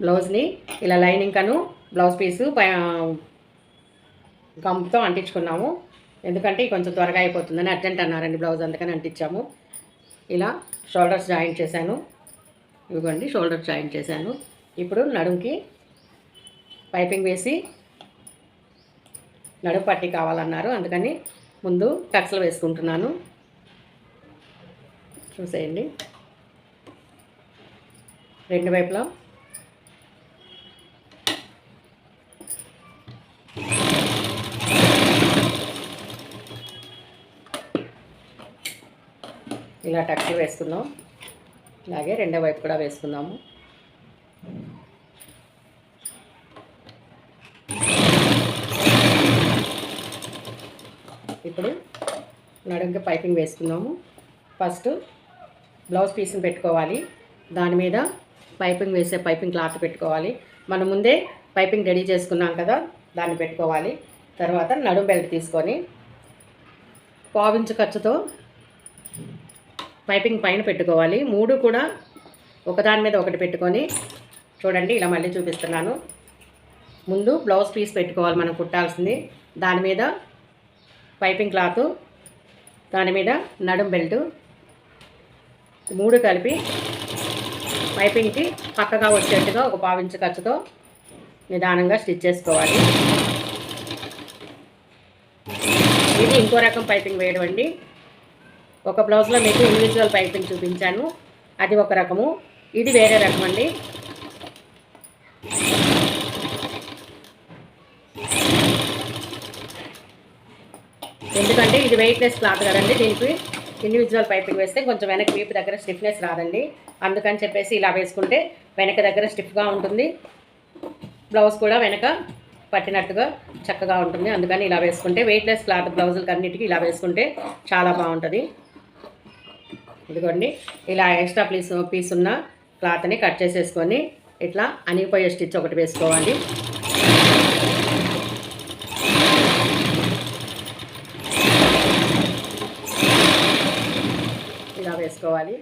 బ్లౌజ్ని ఇలా లైనింగ్ కను బ్లౌజ్ పీసు పై గమ్తో అంటించుకున్నాము. ఎందుకంటే కొంచెం త్వరగా అయిపోతుందని అర్జెంట్ అన్నారండి బ్లౌజ్ అందుకని అంటించాము. ఇలా షోల్డర్స్ జాయింట్ చేశాను. ఇవ్వండి షోల్డర్స్ జాయింట్ చేశాను. ఇప్పుడు నడుంకి పైపింగ్ వేసి నడుం పట్టి కావాలన్నారు. అందుకని ముందు టక్స్లు వేసుకుంటున్నాను. చూసేయండి. రెండు వైపులా ఇలా టక్స్లు వేసుకుందాం. అలాగే రెండో వైపు కూడా వేసుకుందాము. ఇప్పుడు నడుంకి పైపింగ్ వేసుకుందాము. ఫస్ట్ బ్లౌజ్ పీస్ని పెట్టుకోవాలి. దాని మీద పైపింగ్ వేసే పైపింగ్ క్లాత్ పెట్టుకోవాలి. మనం ముందే పైపింగ్ రెడీ చేసుకున్నాం కదా దాన్ని పెట్టుకోవాలి. తర్వాత నడుం బెల్ట్ తీసుకొని పావించు ఖర్చుతో పైపింగ్ పైన పెట్టుకోవాలి. మూడు కూడా ఒకదాని మీద ఒకటి పెట్టుకొని చూడండి ఇలా మళ్ళీ చూపిస్తున్నాను. ముందు బ్లౌజ్ పీస్ పెట్టుకోవాలి మనం కుట్టాల్సింది. దాని మీద పైపింగ్ క్లాత్ దాని మీద నడుం బెల్ట్ మూడు కలిపి పైపింగ్కి పక్కగా వచ్చేట్టుగా ఒక పావించు ఖర్చుతో నిదానంగా స్టిచ్ చేసుకోవాలి. ఇది ఇంకో రకం పైపింగ్ వేయడం అండి. ఒక బ్లౌజ్లో మీకు ఇండివిజువల్ పైపింగ్ చూపించాను. అది ఒక రకము. ఇది వేరే రకం అండి. ఎందుకంటే ఇది వెయిట్లెస్ క్లాత్ కదండి దీనికి ఇండివిజువల్ పైపింగ్ వేస్తే కొంచెం వెనక వీపు దగ్గర స్టిఫ్నెస్ రాదండి. అందుకని చెప్పేసి ఇలా వేసుకుంటే వెనక దగ్గర స్టిఫ్గా ఉంటుంది. బ్లౌజ్ కూడా వెనక పట్టినట్టుగా చక్కగా ఉంటుంది. అందుకని ఇలా వేసుకుంటే వెయిట్లెస్ క్లాత్ బ్లౌజులకి అన్నిటికీ ఇలా వేసుకుంటే చాలా బాగుంటుంది. ఇదిగోండి ఇలా ఎక్స్ట్రా పీస్ పీస్ ఉన్న క్లాత్ని కట్ చేసేసుకొని ఇట్లా అనిగిపోయే స్టిచ్ ఒకటి వేసుకోవాలి. ఇలా వేసుకోవాలి.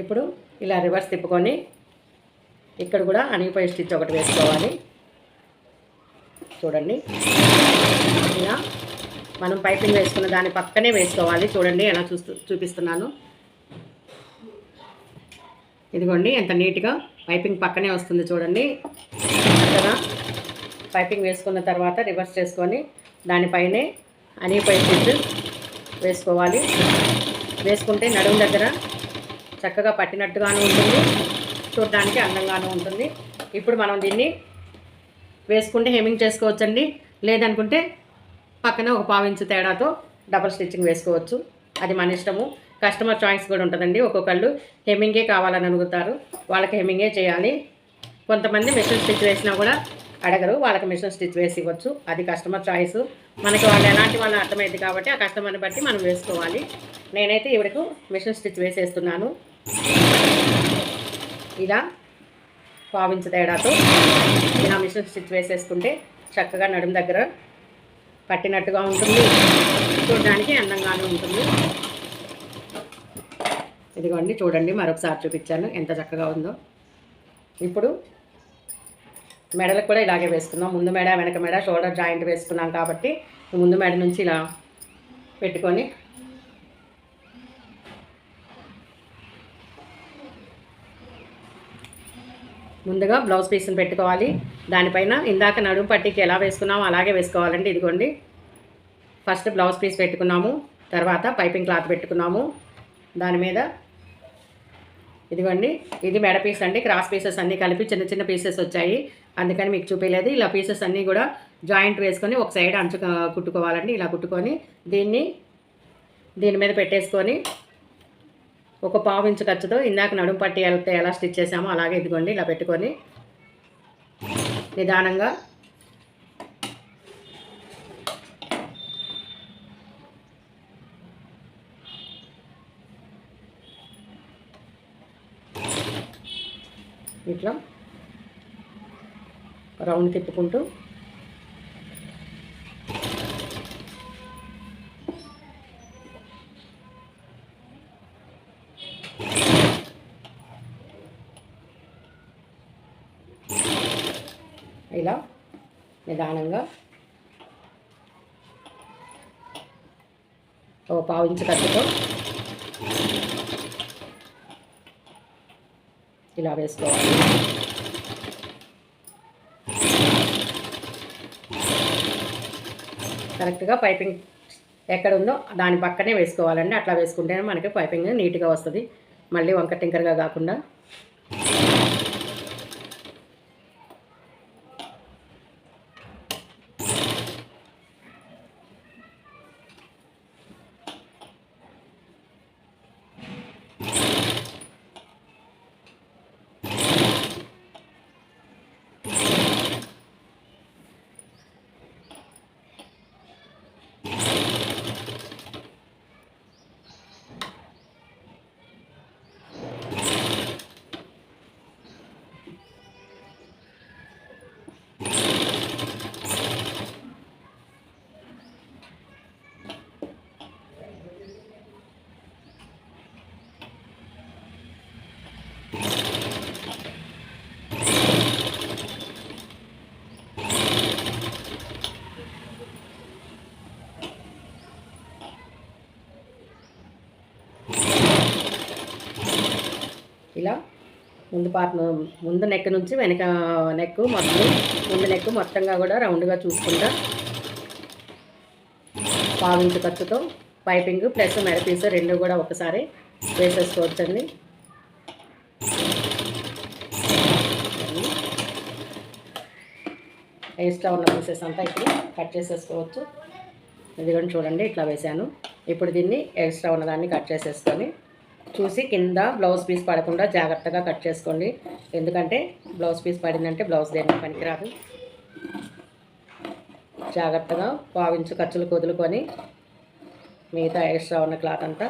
ఇప్పుడు ఇలా రివర్స్ తిప్పుకొని ఇక్కడ కూడా అనిగిపోయే స్టిచ్ ఒకటి వేసుకోవాలి. చూడండి. ఇలా మనం పైపింగ్ వేసుకున్న దాని పక్కనే వేసుకోవాలి. చూడండి ఎలా చూస్తూ చూపిస్తున్నాను. ఇదిగోండి ఎంత నీట్గా పైపింగ్ పక్కనే వస్తుంది చూడండి. చక్కగా పైపింగ్ వేసుకున్న తర్వాత రివర్స్ చేసుకొని దానిపైనే అనిగిపోయే స్టిచ్ వేసుకోవాలి. వేసుకుంటే నడుము దగ్గర చక్కగా పట్టినట్టుగాను ఉంటుంది. చూడడానికి అందంగానూ ఉంటుంది. ఇప్పుడు మనం దీన్ని వేసుకుంటే హెమింగ్ చేసుకోవచ్చండి. లేదనుకుంటే పక్కన ఒక పావించు తేడాతో డబల్ స్టిచ్చింగ్ వేసుకోవచ్చు. అది మన ఇష్టము. కస్టమర్ చాయిస్ కూడా ఉంటుందండి. ఒక్కొక్కళ్ళు హెమ్మింగే కావాలని అడుగుతారు. వాళ్ళకి హెమ్మింగే చేయాలి. కొంతమంది మిషన్ స్టిచ్ వేసినా కూడా అడగరు. వాళ్ళకి మిషన్ స్టిచ్ వేసి ఇవ్వచ్చు. అది కస్టమర్ చాయిస్. మనకి వాళ్ళు ఎలాంటి వాళ్ళు అర్థమైంది కాబట్టి ఆ కస్టమర్ని బట్టి మనం వేసుకోవాలి. నేనైతే ఇవిడకు మిషన్ స్టిచ్ వేసేస్తున్నాను. ఇలా పావించ తేడాతో ఇలా మిషన్ స్టిచ్ వేసేసుకుంటే చక్కగా నడుము దగ్గర పట్టినట్టుగా ఉంటుంది. చూడడానికి అందంగానే ఉంటుంది. ఇదిగోండి చూడండి మరొకసారి చూపించాను ఎంత చక్కగా ఉందో. ఇప్పుడు మెడలకు కూడా ఇలాగే వేసుకుందాం. ముందు మెడ వెనక మెడ షోల్డర్ జాయింట్ వేసుకున్నాం కాబట్టి ముందు మెడ నుంచి ఇలా పెట్టుకొని ముందుగా బ్లౌజ్ పీస్ని పెట్టుకోవాలి. దానిపైన ఇందాక నడుము పట్టికి ఎలా వేసుకున్నామో అలాగే వేసుకోవాలండి. ఇదిగోండి. ఫస్ట్ బ్లౌజ్ పీస్ పెట్టుకున్నాము. తర్వాత పైపింగ్ క్లాత్ పెట్టుకున్నాము. దాని మీద ఇదిగోండి. ఇది మెడ పీస్ అండి. క్రాస్ పీసెస్ అన్నీ కలిపి చిన్న చిన్న పీసెస్ వచ్చాయి. అందుకని మీకు చూపించలేదు ఇలా పీసెస్ అన్నీ కూడా జాయింట్ వేసుకొని ఒక సైడ్ అంచు కుట్టుకోవాలండి. ఇలా కుట్టుకొని దీన్ని దీని మీద పెట్టేసుకొని ఒక పావు ఇంచు ఖర్చుతో ఇందాక నడుము పట్టి వెళ్తే ఎలా స్టిచ్ చేసామో అలాగే ఇదిగోండి ఇలా పెట్టుకొని నిదానంగా ఇట్లా రౌండ్ తిప్పుకుంటూ ఇలా నిదానంగా. ఓ పావు ఇంచు ఇలా వేసుకోవాలి. కరెక్ట్గా పైపింగ్ ఎక్కడ ఉందో దాని పక్కనే వేసుకోవాలండి. అట్లా వేసుకుంటేనే మనకి పైపింగ్ నీట్గా వస్తుంది. మళ్ళీ వంక టింకర్గా కాకుండా. ఇలా ముందు పార్ట్ ముందు నెక్ నుంచి వెనక నెక్ మొత్తం ముందు నెక్ మొత్తంగా కూడా రౌండ్గా చూసుకుంటా. పావించు ఖర్చుతో పైపింగ్ ప్లస్ మెరపీస్ రెండు కూడా ఒకసారి వేసేసుకోవచ్చండి. ఎక్స్ట్రా ఉన్న పీసెస్ అంతా ఇప్పుడు కట్ చేసేసుకోవచ్చు. ఇది కూడా చూడండి ఇట్లా వేసాను ఇప్పుడు దీన్ని ఎక్స్ట్రా ఉన్నదాన్ని కట్ చేసేసుకొని చూసి కింద బ్లౌజ్ పీస్ పడకుండా జాగ్రత్తగా కట్ చేసుకోండి. ఎందుకంటే బ్లౌజ్ పీస్ పడిందంటే బ్లౌజ్ దేనికి పనికిరాదు. జాగ్రత్తగా పావించు ఖర్చులు కుదులుకొని మిగతా ఎక్స్ట్రా ఉన్న క్లాత్ అంతా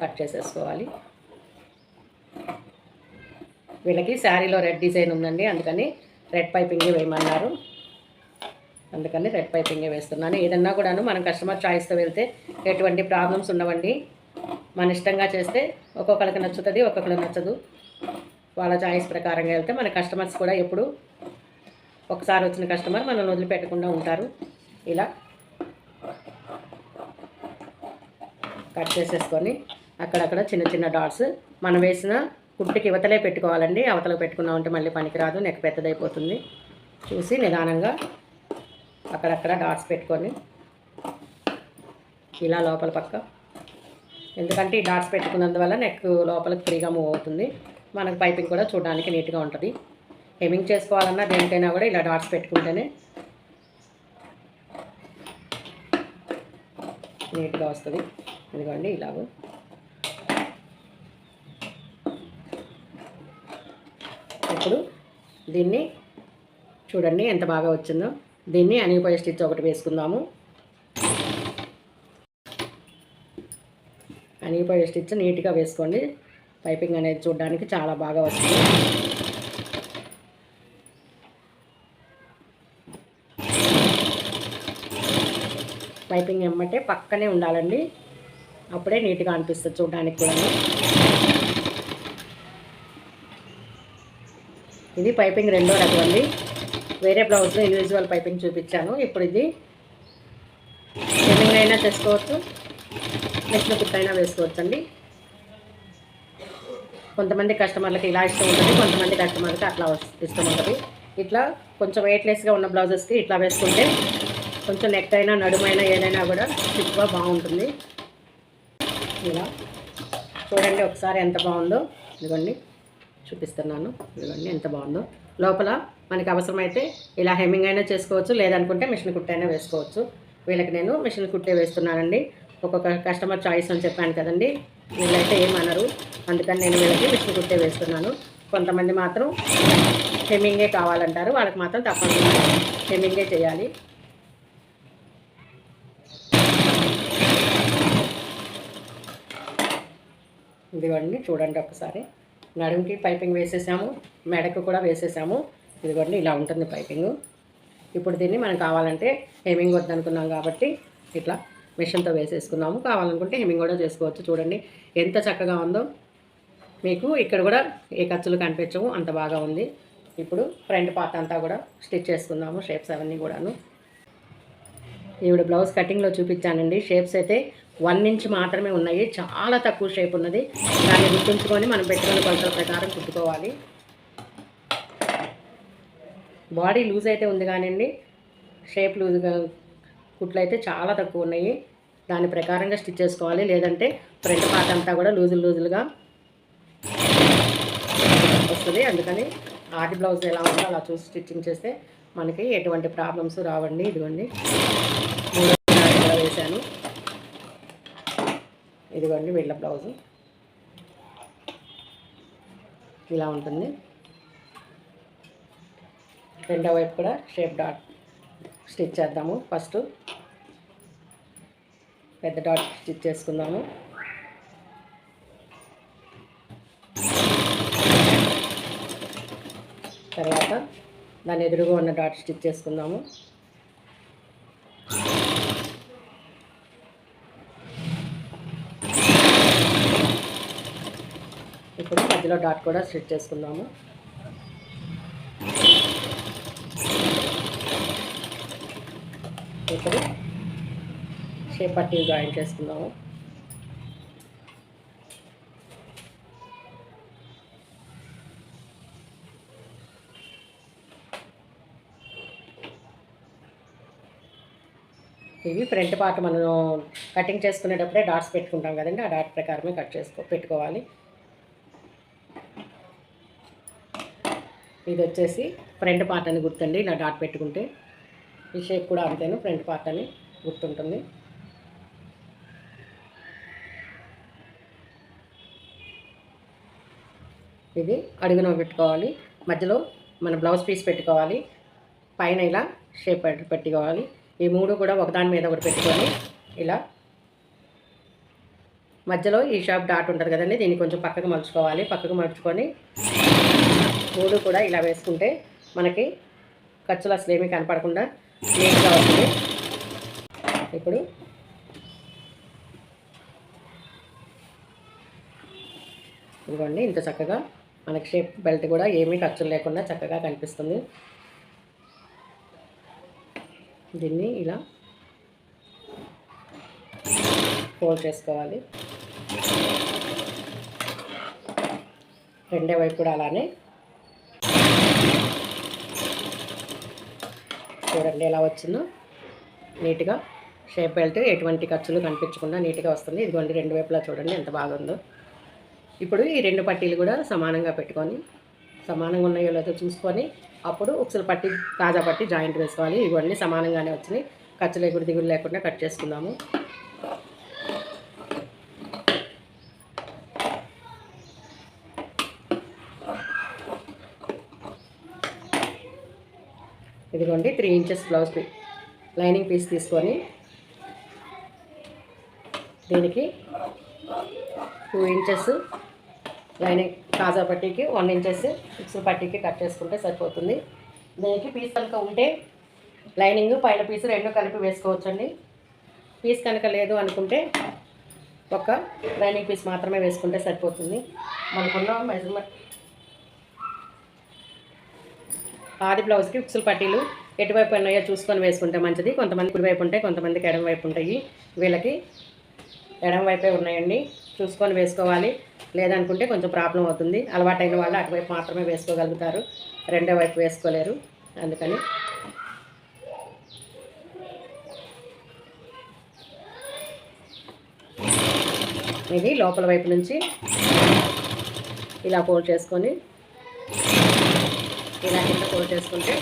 కట్ చేసేసుకోవాలి. వీళ్ళకి శారీలో రెడ్ డిజైన్ ఉందండి అందుకని రెడ్ పైపింగే వేయమన్నారు. అందుకని రెడ్ పైపింగే వేస్తున్నాను. ఏదన్నా కూడాను మనం కస్టమర్ చాయిస్తో వెళ్తే ఎటువంటి ప్రాబ్లమ్స్ ఉండవండి. మన ఇష్టంగా చేస్తే ఒక్కొక్కరికి నచ్చుతుంది ఒక్కొక్కరికి నచ్చదు. వాళ్ళ చాయిస్ ప్రకారంగా వెళ్తే మన కస్టమర్స్ కూడా ఎప్పుడు ఒకసారి వచ్చిన కస్టమర్ మనల్ని వదిలిపెట్టకుండా ఉంటారు. ఇలా కట్ చేసేసుకొని అక్కడక్కడ చిన్న చిన్న డాట్స్. మనం వేసిన కుట్టుకి ఇవతలే పెట్టుకోవాలండి. అవతల పెట్టుకున్నామంటే మళ్ళీ పనికిరాదు. నెక్ పెద్దదైపోతుంది. చూసి నిదానంగా అక్కడక్కడ డాట్స్ పెట్టుకొని ఇలా లోపల పక్క ఎందుకంటే ఈ డాట్స్ పెట్టుకున్నందువల్ల నెక్ లోపలికి ఫ్రీగా మూవ్ అవుతుంది. మనకు పైపింగ్ కూడా చూడడానికి నీట్గా ఉంటుంది. హెమింగ్ చేసుకోవాలన్నా దేనికైనా కూడా ఇలా డాట్స్ పెట్టుకుంటేనే నీట్గా వస్తుంది. ఇదిగోండి ఇలాగో. ఇప్పుడు దీన్ని చూడండి ఎంత బాగా వచ్చిందో. దీన్ని అనిగిపోయే స్టిచ్ ఒకటి వేసుకుందాము. అనిగిపోయే స్టిచ్ నీట్గా వేసుకోండి. పైపింగ్ అనేది చూడడానికి చాలా బాగా వస్తుంది. పైపింగ్ ఎమ్మటే పక్కనే ఉండాలండి. అప్పుడే నీట్గా అనిపిస్తుంది చూడడానికి కూడా ఇది పైపింగ్ రెండో రకం అండి. వేరే బ్లౌజ్లో ఇండివిజువల్ పైపింగ్ చూపించాను. ఇప్పుడు ఇది స్విమ్మింగ్ అయినా చేసుకోవచ్చు. నెక్స్ట్ కుట్టైనా వేసుకోవచ్చండి. కొంతమంది కస్టమర్లకి ఇలా ఇష్టం ఉంటుంది కొంతమంది కస్టమర్లకి అట్లా ఇష్టం ఉంటుంది. ఇట్లా కొంచెం వెయిట్లెస్గా ఉన్న బ్లౌజెస్కి ఇట్లా వేసుకుంటే కొంచెం నెక్ అయినా నడుమైనా ఏదైనా కూడా స్టిచ్గా బాగుంటుంది. ఇలా. చూడండి ఒకసారి ఎంత బాగుందో. ఇదిగోండి. చూపిస్తున్నాను. ఇదిగోండి ఎంత బాగుందో. లోపల మనకి అవసరమైతే ఇలా హెమ్మింగ్ అయినా చేసుకోవచ్చు లేదనుకుంటే మిషన్ కుట్టైనా వేసుకోవచ్చు. వీళ్ళకి నేను మిషన్ కుట్టే వేస్తున్నానండి. ఒక్కొక్క కస్టమర్ చాయిస్ అని చెప్పాను కదండి. వీళ్ళైతే ఏమనరు. అందుకని నేను వీళ్ళకి విష్ణు కుట్టే వేస్తున్నాను. కొంతమంది మాత్రం హెమ్మింగే కావాలంటారు. వాళ్ళకి మాత్రం తప్పకుండా హెమ్మింగే చేయాలి. ఇదిగోండి చూడండి ఒకసారి. నడుముకి పైపింగ్ వేసేసాము. మెడకు కూడా వేసేసాము. ఇదిగోండి ఇలా ఉంటుంది పైపింగ్ ఇప్పుడు దీన్ని మనం కావాలంటే హెమింగ్ వద్దనుకున్నాం కాబట్టి ఇట్లా మిషన్తో వేసేసుకున్నాము. కావాలనుకుంటే హెమ్మింగ్ కూడా చేసుకోవచ్చు. చూడండి ఎంత చక్కగా ఉందో. మీకు ఇక్కడ కూడా ఏ ఖర్చులు కనిపించవు. అంత బాగా ఉంది. ఇప్పుడు ఫ్రంట్ పార్ట్ అంతా కూడా స్టిచ్ చేసుకుందాము షేప్స్ అవన్నీ కూడాను. ఈవిడ బ్లౌజ్ కటింగ్లో చూపించానండి. షేప్స్ అయితే వన్ ఇంచ్ మాత్రమే ఉన్నాయి. చాలా తక్కువ షేప్ ఉన్నది. దాన్ని గుర్తుంచుకొని మనం పెట్టుకున్న కొలతల ప్రకారం కుట్టుకోవాలి. బాడీ లూజ్ అయితే ఉంది కానివ్వండి. షేప్ లూజ్గా కుట్లు అయితే చాలా తక్కువ ఉన్నాయి. దాని ప్రకారంగా స్టిచ్ చేసుకోవాలి. లేదంటే ఫ్రంట్ పార్ట్ అంతా కూడా లూజులు లూజులుగా వస్తుంది. అందుకని ఆర్ట్ బ్లౌజ్ ఎలా ఉందో అలా చూసి స్టిచ్చింగ్ చేస్తే మనకి ఎటువంటి ప్రాబ్లమ్స్ రావండి. ఇదిగోండి. మూడో వేశాను. ఇదిగోండి వీళ్ళ బ్లౌజు. ఇలా ఉంటుంది. రెండో వైపు కూడా షేప్ డాట్ స్టిచ్ చేద్దాము ఫస్ట్. పెద్ద డాట్ స్టిచ్ చేసుకుందాము. తర్వాత దాని ఎదురుగా ఉన్న డాట్ స్టిచ్ చేసుకుందాము. ఇప్పుడు మధ్యలో డాట్ కూడా స్టిచ్ చేసుకుందాము. ఇప్పుడు చేపట్టి జాయిన్ చేసుకుందాము. ఇవి ఫ్రంట్ పార్ట్ మనం కటింగ్ చేసుకునేటప్పుడే డాట్స్ పెట్టుకుంటాం కదండి ఆ డాట్ ప్రకారమే కట్ చేసుకో పెట్టుకోవాలి. ఇది వచ్చేసి ఫ్రంట్ పార్ట్ అని గుర్తండి ఇలా డాట్ పెట్టుకుంటే. ఈ షేప్ కూడా అంతేను ఫ్రంట్ పార్ట్ అని గుర్తుంటుంది. ఇది అడుగున పెట్టుకోవాలి. మధ్యలో మన బ్లౌజ్ పీస్ పెట్టుకోవాలి. పైన ఇలా షేప్ పెట్టుకోవాలి. ఈ మూడు కూడా ఒకదాని మీద ఒకటి పెట్టుకొని ఇలా మధ్యలో ఈ షాప్ డాట్ ఉంటుంది కదండి దీన్ని కొంచెం పక్కకు మలుచుకోవాలి. పక్కకు మలుచుకొని మూడు కూడా ఇలా వేసుకుంటే మనకి ఖర్చులు అసలు ఏమీ కనపడకుండా నీట్గా వస్తుంది ఇప్పుడు ఇదిగోండి ఇంత చక్కగా మనకి షేప్ బెల్ట్ కూడా ఏమీ ఖర్చులు లేకుండా చక్కగా కనిపిస్తుంది. దీన్ని ఇలా ఫోల్డ్ చేసుకోవాలి. రెండే వైపు కూడా అలానే చూడండి ఎలా వచ్చిందో నీట్గా షేప్ బెల్ట్ ఎటువంటి ఖర్చులు కనిపించకుండా నీట్గా వస్తుంది. ఇదిగోండి రెండు వైపులా చూడండి ఎంత బాగుందో. ఇప్పుడు ఈ రెండు పట్టీలు కూడా సమానంగా పెట్టుకొని సమానంగా ఉన్నాయో లేదో చూసుకొని అప్పుడు ఒకసారి పట్టి తాజా పట్టి జాయింట్ వేసుకోవాలి. ఇవన్నీ సమానంగానే వచ్చినాయి. ఖర్చులు ఎగుడు దిగులు లేకుండా కట్ చేసుకుందాము. ఇదిగోండి three inches blouse lining piece తీసుకొని దీనికి టూ ఇంచెస్ లైనింగ్ కాజా పట్టీకి వన్ ఇంచెస్ సిక్స్ పట్టీకి కట్ చేసుకుంటే సరిపోతుంది. దీనికి పీస్ కనుక ఉంటే లైనింగ్ పైన పీస్ రెండు కలిపి వేసుకోవచ్చండి. పీస్ కనుక లేదు అనుకుంటే ఒక లైనింగ్ పీస్ మాత్రమే వేసుకుంటే సరిపోతుంది. మనకున్న మెజర్మెంట్ ఆది బ్లౌజ్కి ఉక్సులు పట్టీలు ఎటువైపు ఉన్నాయో చూసుకొని వేసుకుంటే మంచిది. కొంతమంది కుడివైపు ఉంటాయి కొంతమందికి ఎడం వైపు ఉంటాయి. వీళ్ళకి ఎడం వైపే ఉన్నాయండి. చూసుకొని వేసుకోవాలి. లేదనుకుంటే కొంచెం ప్రాబ్లం అవుతుంది. అలవాటైన వాళ్ళు అటువైపు మాత్రమే వేసుకోగలుగుతారు. రెండో వైపు వేసుకోలేరు. అందుకని ఇది లోపల వైపు నుంచి ఇలా ఫోల్డ్ చేసుకొని ఇలా కింద ఫోల్డ్ చేసుకుంటే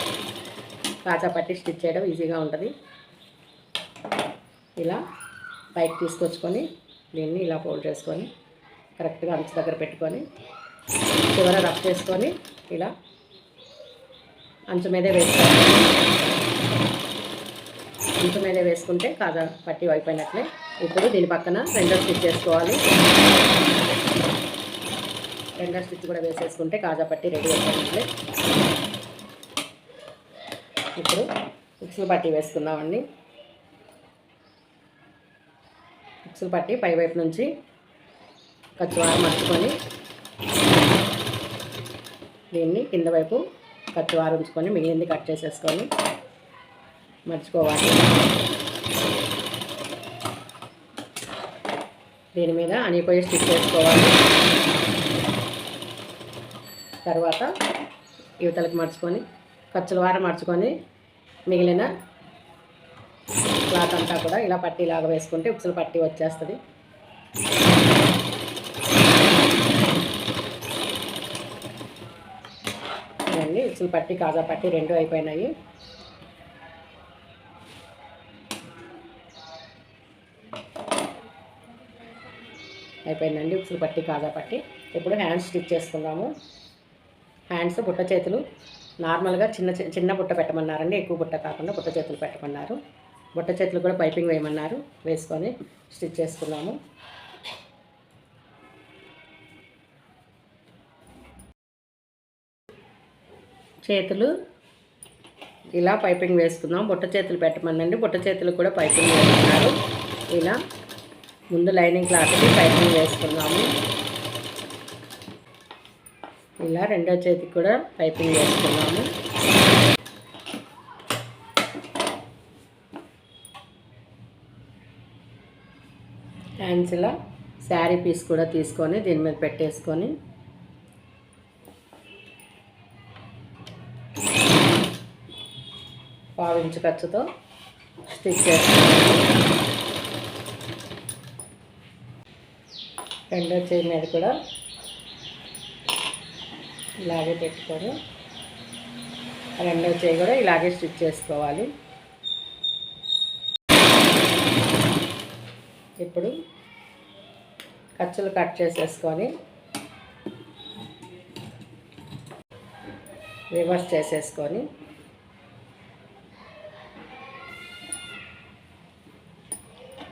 కాచా పట్టి స్టిచ్ చేయడం ఈజీగా ఉంటుంది. ఇలా పైకి తీసుకొచ్చుకొని దీన్ని ఇలా ఫోల్డ్ చేసుకొని కరెక్ట్గా అంచు దగ్గర పెట్టుకొని చివర రఫ్ చేసుకొని ఇలా అంచు మీదే వేసుకోవాలి. అంచు మీదే వేసుకుంటే కాజా పట్టి అయిపోయినట్లే. ఇప్పుడు దీని పక్కన రెండో స్టిచ్ చేసుకోవాలి. రెండో స్టిచ్ కూడా వేసేసుకుంటే కాజా పట్టి రెడీ అయిపోయినట్లే. ఇప్పుడు మిక్సులు పట్టి వేసుకుందామండి. మిక్సులు పట్టి పై వైపు నుంచి కచ్చువారం మర్చుకొని దీన్ని కింద వైపు కచ్చువారం ఉంచుకొని మిగిలింది కట్ చేసేసుకొని మర్చిపోవాలి దీని మీద అనిపోయి స్టిక్ చేసుకోవాలి. తర్వాత యువతలకు మర్చుకొని ఖర్చుల వారం మర్చుకొని మిగిలిన క్లాత్ అంతా కూడా ఇలా పట్టీలాగా వేసుకుంటే ఉక్సులు పట్టీ వచ్చేస్తుంది. ఇవన్నీ ఉక్సులు పట్టి కాజా పట్టి రెండు అయిపోయినాయి. అయిపోయిందండి ఉక్సులు పట్టి కాజా పట్టి. ఇప్పుడు హ్యాండ్స్ స్టిచ్ చేసుకుందాము. హ్యాండ్స్ బుట్ట చేతులు నార్మల్గా చిన్న చిన్న బుట్ట పెట్టమన్నారండి ఎక్కువ బుట్ట కాకుండా బుట్ట చేతులు పెట్టమన్నారు. బుట్ట చేతులు కూడా పైపింగ్ వేయమన్నారు వేసుకొని స్టిచ్ చేసుకున్నాము. చేతులు ఇలా పైపింగ్ వేసుకుందాం. బుట్ట చేతులు పెట్టమనండి బుట్ట చేతులు కూడా పైపింగ్ వేస్తున్నారు ఇలా ముందు లైనింగ్ క్లాత్కి పైపింగ్ వేసుకున్నాము ఇలా రెండో చేతికి కూడా పైపింగ్ వేసుకున్నాము హ్యాండ్స్ ఇలా శారీ పీస్ కూడా తీసుకొని దీని మీద పెట్టేసుకొని. పావించు ఖర్చుతో స్టిచ్ చేసుకున్నాము రెండో చేయి మీద కూడా ఇలాగే పెట్టుకొని రెండో చేయి కూడా ఇలాగే స్టిచ్ చేసుకోవాలి. ఇప్పుడు ఖర్చులు కట్ చేసేసుకొని రివర్స్ చేసేసుకొని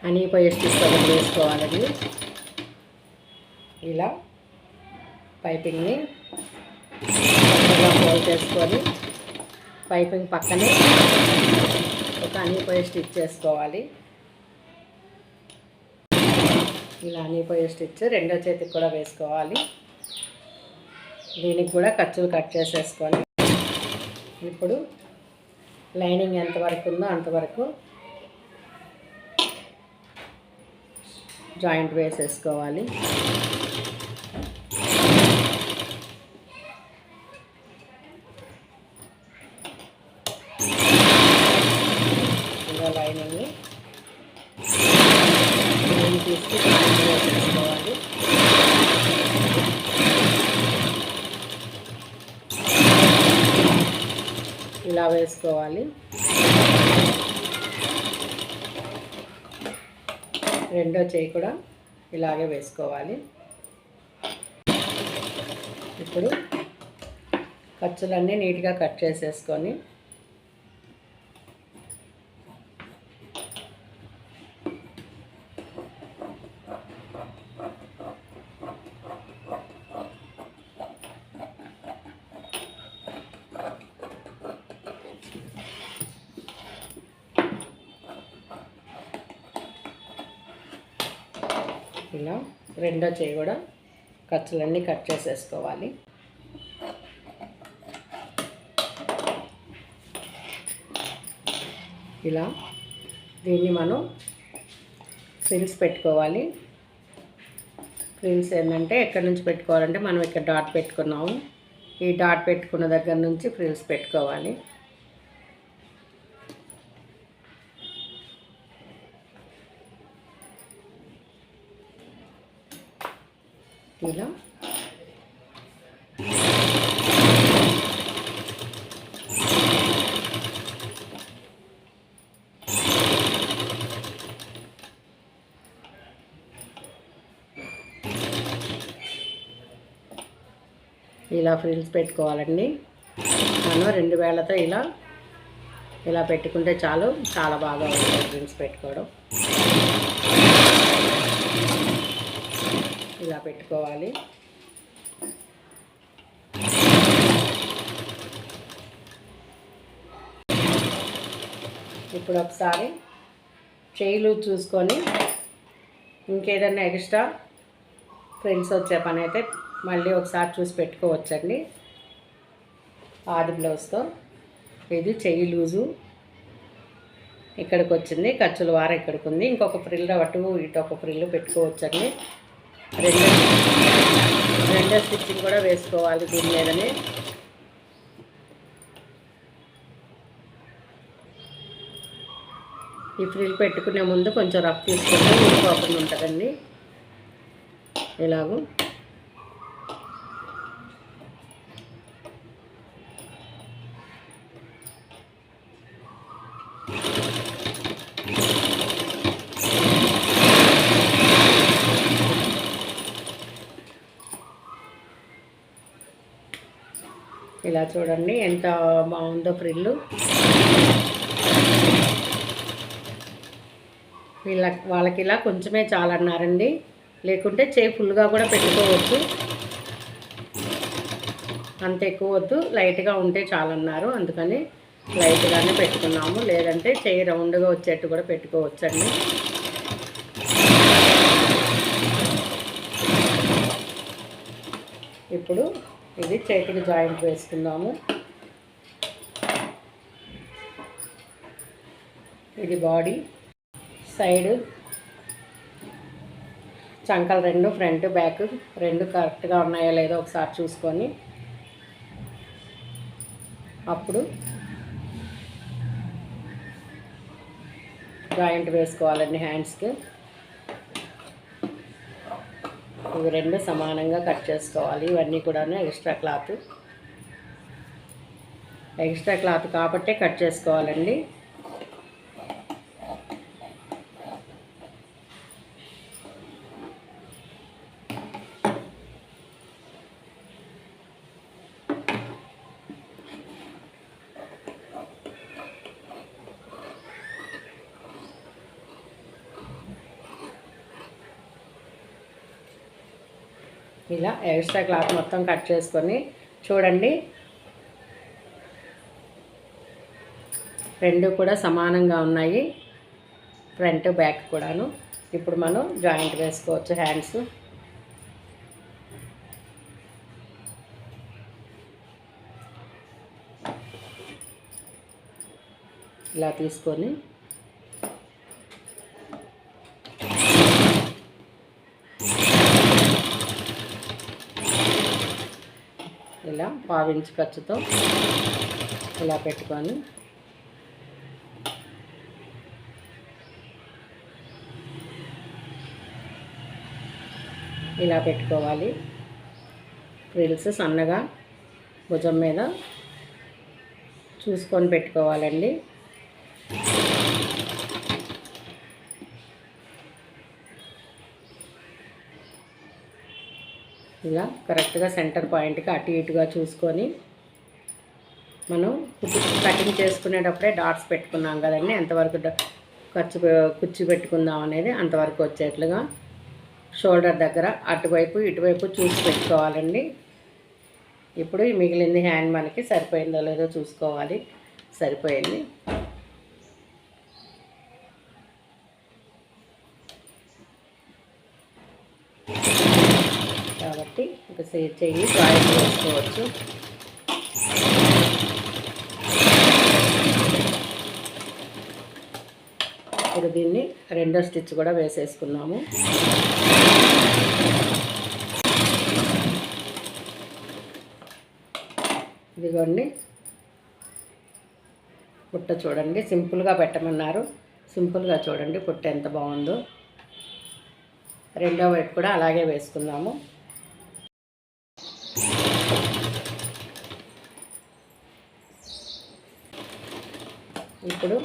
అనిపోయే స్టిచ్ వేసుకోవాలండి ఇలా పైపింగ్ని చక్కగా ఫోల్డ్ చేసుకొని పైపింగ్ పక్కనే ఒక అనిపోయి స్టిచ్ చేసుకోవాలి. ఇలా అనిపోయే స్టిచ్ రెండో చేతికి కూడా వేసుకోవాలి. దీనికి కూడా ఖర్చులు కట్ చేసేసుకొని ఇప్పుడు లైనింగ్ ఎంతవరకు ఉందో అంతవరకు జాయింట్ వేసేసుకోవాలి ఇలా లైనింగ్ని లైన్ తీసుకు జాయింట్ వేసేసుకోవాలి ఇలా వేసుకోవాలి రెండో చేయి కూడా ఇలాగే వేసుకోవాలి. ఇప్పుడు ఖర్చులన్నీ నీట్గా కట్ చేసేసుకొని ఇలా రెండో చేయి కూడా ఖర్చులన్నీ కట్ చేసేసుకోవాలి. ఇలా దీన్ని మనం ఫ్రిల్స్ పెట్టుకోవాలి. ఫ్రిల్స్ ఏంటంటే ఎక్కడి నుంచి పెట్టుకోవాలంటే మనం ఇక్కడ డాట్ పెట్టుకున్నాము. ఈ డాట్ పెట్టుకున్న దగ్గర నుంచి ఫ్రిల్స్ పెట్టుకోవాలి ఇలా ఇలా ఫ్రిల్స్ పెట్టుకోవాలండి. మనం రెండు వేలతో ఇలా ఇలా పెట్టుకుంటే చాలు. చాలా బాగా ఉంటుంది ఫ్రిల్స్ పెట్టుకోవడం. ఇలా పెట్టుకోవాలి. ఇప్పుడు ఒకసారి చేయిలు చూసుకొని ఇంకేదైనా ఎక్స్ట్రా ఫ్రెండ్స్ వచ్చే పని అయితే మళ్ళీ ఒకసారి చూసి పెట్టుకోవచ్చండి. ఆది బ్లౌజ్తో. ఇది చెయ్యి లూజు. ఇక్కడికి వచ్చింది ఖర్చుల వార ఇక్కడికి ఉంది ఇంకొక ఫ్రిల్ అటు ఇటు ఒక ఫ్రిల్ పెట్టుకోవచ్చండి. రెండో రెండో స్టిచ్చింగ్ కూడా వేసుకోవాలి దీని మీదనే. ఈ ఫ్రిల్ పెట్టుకునే ముందు కొంచెం రఫ్ తీసుకుంటే ఊడిపోకుండా ఉంటుందండి. ఇలాగూ చూడండి ఎంత బాగుందో ఫ్రిల్లు. వీళ్ళ వాళ్ళకి ఇలా కొంచెమే చాలన్నారండి. లేకుంటే చేయి ఫుల్గా కూడా పెట్టుకోవచ్చు. అంత ఎక్కువ వద్దు లైట్గా ఉంటే చాలన్నారు. అందుకని లైట్గానే పెట్టుకున్నాము. లేదంటే చేయి రౌండ్గా వచ్చేట్టు కూడా పెట్టుకోవచ్చండి. ఇప్పుడు ఇది చేతికి జాయింట్ వేసుకుందాము. ఇది బాడీ సైడ్. చంకలు రెండు ఫ్రంట్ బ్యాక్ రెండు కరెక్ట్గా ఉన్నాయో లేదో ఒకసారి చూసుకొని. అప్పుడు జాయింట్ వేసుకోవాలండి హ్యాండ్స్కి. ఇవి రెండు సమానంగా కట్ చేసుకోవాలి. ఇవన్నీ కూడా ఎక్స్ట్రా క్లాత్. ఎక్స్ట్రా క్లాత్ కాబట్టే కట్ చేసుకోవాలండి ఇలా ఎక్స్ట్రా క్లాత్ మొత్తం కట్ చేసుకొని చూడండి. రెండు కూడా సమానంగా ఉన్నాయి. ఫ్రంట్ బ్యాక్ కూడాను. ఇప్పుడు మనం జాయింట్ వేసుకోవచ్చు హ్యాండ్స్. ఇలా తీసుకొని ఇలా పావించి ఖర్చుతో ఇలా పెట్టుకొని ఇలా పెట్టుకోవాలి. ఫ్రిల్స్ సన్నగా భుజం మీద చూసుకొని పెట్టుకోవాలండి. ఇలా కరెక్ట్గా సెంటర్ పాయింట్కి అటు ఇటుగా చూసుకొని మనం కటింగ్ చేసుకునేటప్పుడే డాట్స్ పెట్టుకున్నాం కదండి. ఎంతవరకు ఖర్చు కుర్చీ పెట్టుకుందాం అనేది అంతవరకు వచ్చేట్లుగా షోల్డర్ దగ్గర అటువైపు ఇటువైపు చూసి పెట్టుకోవాలండి. ఇప్పుడు మిగిలింది హ్యాండ్ మనకి సరిపోయిందో లేదో చూసుకోవాలి. సరిపోయింది. చేయి ఒక చెయ్యి చేసుకోవచ్చు. ఇప్పుడు దీన్ని రెండో స్టిచ్ కూడా వేసేసుకున్నాము. ఇదిగోండి. పుట్ట చూడండి సింపుల్గా పెట్టమన్నారు. సింపుల్గా చూడండి పుట్ట ఎంత బాగుందో. రెండో వైపు కూడా అలాగే వేసుకుందాము ఇప్పుడు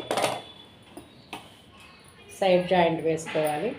సైడ్ జాయింట్ వేసుకోవాలి.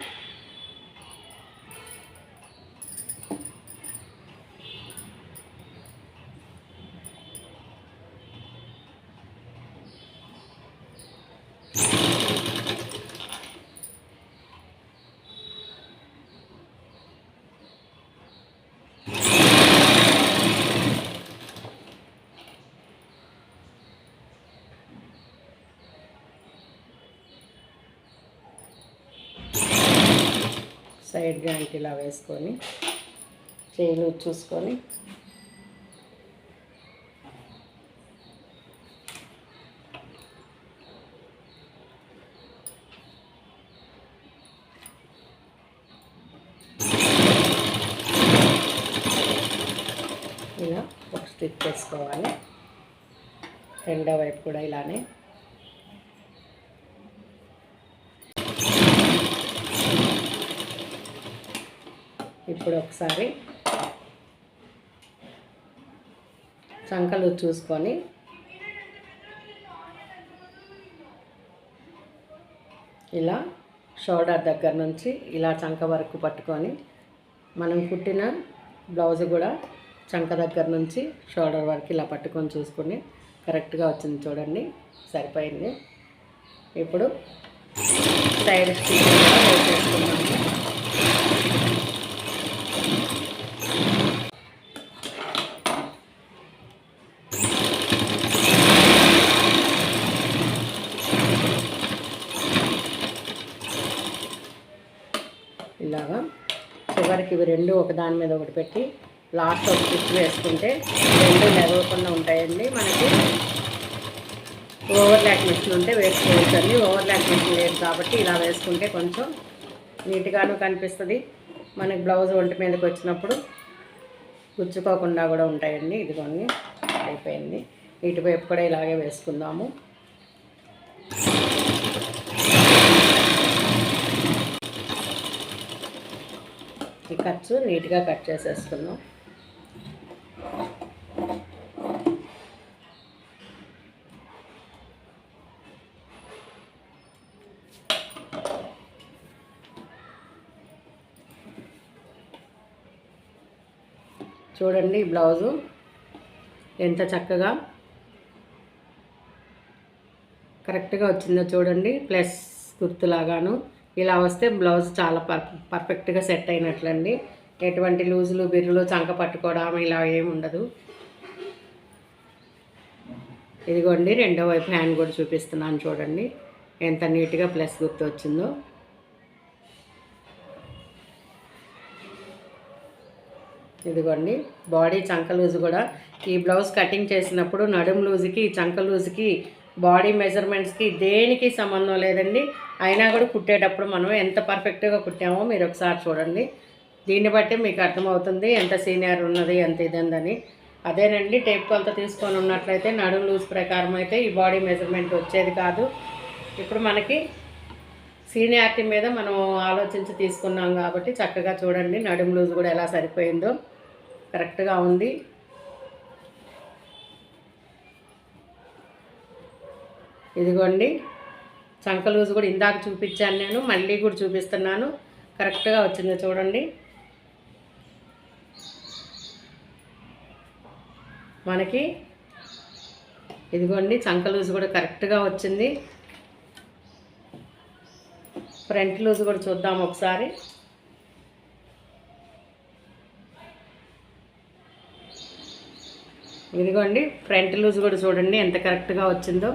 జాయింట్ ఇలా వేసుకొని చేయిలు చూసుకొని. ఇలా ఒక స్టిచ్ వేసుకోవాలి. రెండో వైపు కూడా ఇలానే ఇప్పుడు ఒకసారి. చంకలు చూసుకొని. ఇలా షోల్డర్ దగ్గర నుంచి ఇలా చంక వరకు పట్టుకొని మనం కుట్టిన బ్లౌజ్ కూడా చంక దగ్గర నుంచి షోల్డర్ వరకు ఇలా పట్టుకొని చూసుకుని కరెక్ట్గా వచ్చింది చూడండి సరిపోయింది. ఇప్పుడు సైడ్ స్టిచ్ కూడా వేసేసుకున్నాము ఇలాగా చివరికి ఇవి రెండు ఒకదాని మీద ఒకటి పెట్టి లాస్ట్ ఒక స్టిచ్ వేసుకుంటే రెండు లెగవకుండా ఉంటాయండి. మనకి ఓవర్ ల్యాక్ మిషన్ ఉంటే వేసుకోవచ్చు అండి. ఓవర్ ల్యాక్ మిషన్ లేదు కాబట్టి ఇలా వేసుకుంటే కొంచెం నీట్గాను కనిపిస్తుంది. మనకి బ్లౌజ్ ఒంటి మీదకి వచ్చినప్పుడు గుచ్చుకోకుండా కూడా ఉంటాయండి. ఇదిగోండి అయిపోయింది. ఇటువైపు కూడా ఇలాగే వేసుకుందాము. ఈ ఖర్చు నీట్గా కట్ చేసేసుకుందాం. చూడండి బ్లౌజు ఎంత చక్కగా కరెక్ట్గా వచ్చిందో చూడండి ప్లస్ గుర్తులాగాను. ఇలా వస్తే బ్లౌజ్ చాలా పర్ పర్ఫెక్ట్గా సెట్ అయినట్లండి. ఎటువంటి లూజులు బిర్రులు చంక పట్టుకోవడం ఇలా ఏమి ఉండదు. ఇదిగోండి రెండో వైపు హ్యాండ్ కూడా చూపిస్తున్నాను చూడండి. ఎంత నీట్గా ప్లస్ గుర్తు వచ్చిందో. ఇదిగోండి బాడీ చంక లూజ్ కూడా ఈ బ్లౌజ్ కటింగ్ చేసినప్పుడు నడుం లూజ్కి చంక లూజ్కి బాడీ మెజర్మెంట్స్కి దేనికి సంబంధం లేదండి. అయినా కూడా కుట్టేటప్పుడు మనం ఎంత పర్ఫెక్ట్గా కుట్టామో మీరు ఒకసారి చూడండి. దీన్ని బట్టి మీకు అర్థమవుతుంది ఎంత సీనియర్ ఉన్నది ఎంత ఇదందని. అదేనండి టేప్ కొలత తీసుకొని ఉన్నట్లయితే నడుం లూజ్ ప్రకారం అయితే ఈ బాడీ మెజర్మెంట్ వచ్చేది కాదు. ఇప్పుడు మనకి సీనియారిటీ మీద మనం ఆలోచించి తీసుకున్నాం కాబట్టి చక్కగా చూడండి నడుం లూజ్ కూడా ఎలా సరిపోయిందో. కరెక్ట్గా ఉంది. ఇదిగోండి చంక లూజ్ కూడా ఇందాక చూపించాను నేను మళ్ళీ కూడా చూపిస్తున్నాను. కరెక్ట్గా వచ్చింది చూడండి. మనకి ఇదిగోండి చంక లూజ్ కూడా కరెక్ట్గా వచ్చింది. ఫ్రంట్ లూజ్ కూడా చూద్దాం ఒకసారి. ఇదిగోండి ఫ్రంట్ లూజ్ కూడా చూడండి ఎంత కరెక్ట్గా వచ్చిందో.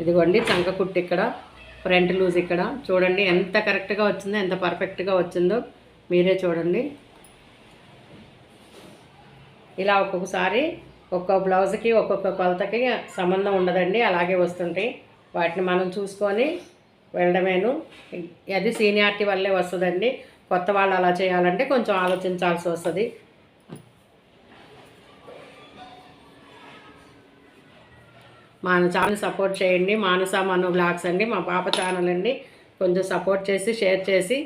ఇదిగోండి చంక కుట్టు ఇక్కడ ఫ్రంట్ లూజ్ ఇక్కడ. చూడండి ఎంత కరెక్ట్గా వచ్చిందో ఎంత పర్ఫెక్ట్గా వచ్చిందో మీరే చూడండి. ఇలా ఒక్కొక్కసారి ఒక్కొక్క బ్లౌజ్కి ఒక్కొక్క కొలతకి సంబంధం ఉండదండి అలాగే వస్తుంటాయి. వాటిని మనం చూసుకొని వెళ్ళడమేను. అది సీనియారిటీ వల్లే వస్తుందండి. కొత్త వాళ్ళు అలా చేయాలంటే కొంచెం ఆలోచించాల్సి వస్తుంది. మన ఛానల్ సపోర్ట్ చేయండి మానస మను బ్లాగ్స్ అండి మా పాప ఛానల్ అండి. కొంచెం సపోర్ట్ చేసి షేర్ చేసి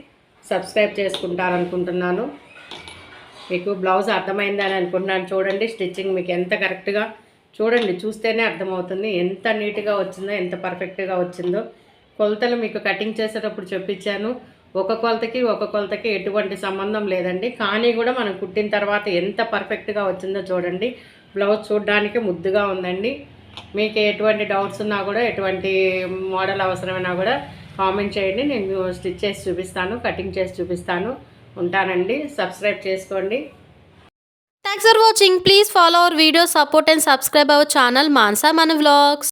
సబ్స్క్రైబ్ చేసుకుంటారనుకుంటున్నాను. మీకు బ్లౌజ్ అర్థమైందని అనుకుంటున్నాను. చూడండి స్టిచ్చింగ్ మీకు ఎంత కరెక్ట్గా చూడండి చూస్తేనే అర్థమవుతుంది. ఎంత నీట్గా వచ్చిందో ఎంత పర్ఫెక్ట్గా వచ్చిందో. కొలతలు మీకు కటింగ్ చేసేటప్పుడు చెప్పించాను ఒక కొలతకి ఒక కొలతకి ఎటువంటి సంబంధం లేదండి. కానీ కూడా మనం కుట్టిన తర్వాత ఎంత పర్ఫెక్ట్గా వచ్చిందో చూడండి. బ్లౌజ్ చూడడానికి ముద్దుగా ఉందండి. మీకు ఎటువంటి డౌట్స్ ఉన్నా కూడా ఎటువంటి మోడల్ అవసరమైనా కూడా కామెంట్ చేయండి. నేను స్టిచ్ చేసి చూపిస్తాను కటింగ్ చేసి చూపిస్తాను. ఉంటానండి. సబ్స్క్రైబ్ చేసుకోండి. Thanks for watching please follow our video support and subscribe our channel Mansa మన వ్లాగ్స్